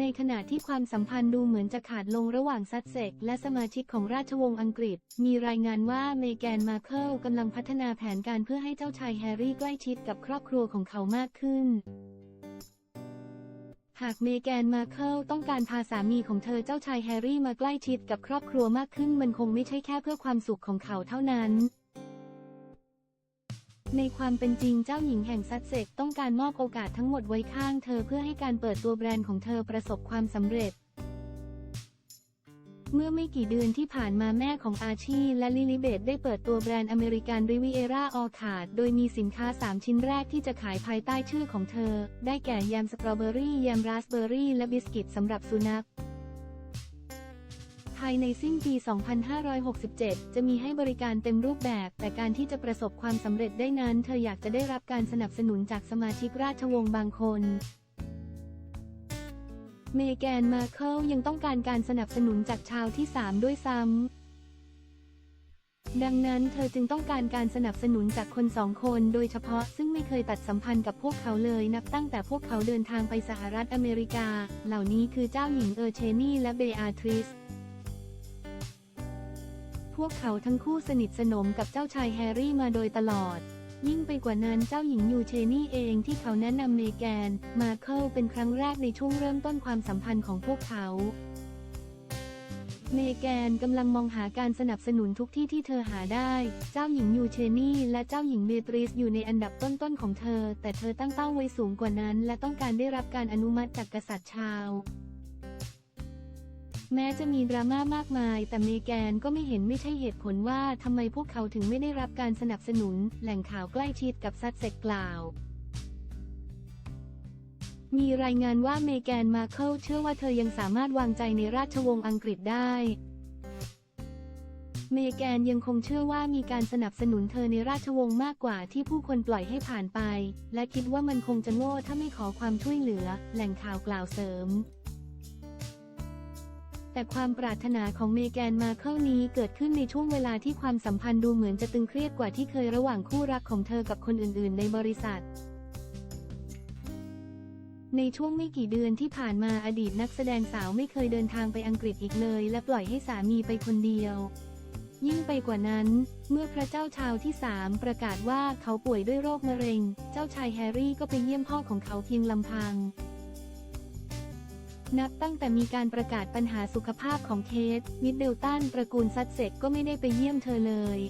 ในขณะที่ความสัมพันธ์ดูเหมือนจะขาดลงระหว่างซัสเซกและสมาชิกของราชวงศ์อังกฤษ มีรายงานว่าเมแกนมาเคิลกำลังพัฒนาแผนการเพื่อให้เจ้าชายแฮร์รี่ใกล้ชิดกับครอบครัวของเขามากขึ้น หากเมแกนมาเคิลต้องการพาสามีของเธอเจ้าชายแฮร์รี่มาใกล้ชิดกับครอบครัวมากขึ้น มันคงไม่ใช่แค่เพื่อความสุขของเขาเท่านั้น ในความเป็นจริงเจ้าหญิงแห่งซัสเซกต้องการมอบโอกาสทั้งหมดไว้ข้างเธอเพื่อให้การเปิดตัวแบรนด์ของเธอประสบความสำเร็จ เมื่อไม่กี่เดือนที่ผ่านมาแม่ของอาชีและลิลิเบตได้เปิดตัวแบรนด์อเมริกันริวิเอร่าออคาดโดยมีสินค้า 3 ชิ้นแรกที่จะขายภายใต้ชื่อของเธอ ได้แก่ยมสตรอเบอรี่ยมราสเบอรี่ และบิสกิตสำหรับสุนัข ภายในสิ้นปี 2567 จะมีให้บริการเต็มรูปแบบ แต่การที่จะประสบความสำเร็จได้นั้น เธออยากจะได้รับการสนับสนุนจากสมาชิกราชวงศ์บางคนเมแกน มาเคิลยังต้องการการสนับสนุนจากชาวที่ 3 ด้วยซ้ำ ดังนั้นเธอจึงต้องการการสนับสนุนจากคนสองคนโดยเฉพาะซึ่งไม่เคยตัดสัมพันธ์กับพวกเขาเลยนับตั้งแต่พวกเขาเดินทางไปสหรัฐอเมริกา เหล่านี้คือเจ้าหญิงเออร์เชนี่และเบอาทริส พวกเขาทั้งคู่สนิทสนมกับเจ้าชายแฮร์รี่มาโดยตลอด ยิ่งไปกว่านั้นเจ้าหญิงยูเชนี่เองที่เขาแนะนำเมแกน มาเคิลเป็นครั้งแรกในช่วงเริ่มต้นความสัมพันธ์ของพวกเขา เมแกนกำลังมองหาการสนับสนุนทุกที่ที่เธอหาได้ เจ้าหญิงยูเชนี่และเจ้าหญิงเบตริสอยู่ในอันดับต้นๆของเธอ แต่เธอตั้งเป้าไว้สูงกว่านั้น และต้องการได้รับการอนุมัติจากกษัตริย์ชาว แม้จะมีดราม่ามากมาย แต่เมแกนก็ไม่เห็นไม่ใช่เหตุผลว่าทำไมพวกเขาถึงไม่ได้รับการสนับสนุน แหล่งข่าวใกล้ชิดกับซัดเซ็กกล่าว มีรายงานว่าเมแกนมาเคิลเชื่อว่าเธอยังสามารถวางใจในราชวงศ์อังกฤษได้ เมแกนยังคงเชื่อว่ามีการสนับสนุนเธอในราชวงศ์มากกว่าที่ผู้คนปล่อยให้ผ่านไป และคิดว่ามันคงจะโง่ถ้าไม่ขอความช่วยเหลือ แหล่งข่าวกล่าวเสริม แต่ความปรารถนาของเมแกนมาเคิลนี้เกิดขึ้นในช่วงเวลาที่ความสัมพันธ์ดูเหมือนจะตึงเครียดกว่าที่เคยระหว่างคู่รักของเธอกับคนอื่นๆ ในบริษัท ในช่วงไม่กี่เดือนที่ผ่านมาอดีตนักแสดงสาวไม่เคยเดินทางไปอังกฤษอีกเลย และปล่อยให้สามีไปคนเดียว ยิ่งไปกว่านั้น เมื่อพระเจ้าชาวที่สามประกาศว่าเขาป่วยด้วยโรคมะเร็ง เจ้าชายแฮร์รี่ก็ไปเยี่ยมพ่อของเขาเพียงลำพัง นับตั้งแต่มีการประกาศปัญหาสุขภาพของเคท มิดเดลตันตระกูลซัดเซ็กก็ไม่ได้ไปเยี่ยมเธอเลย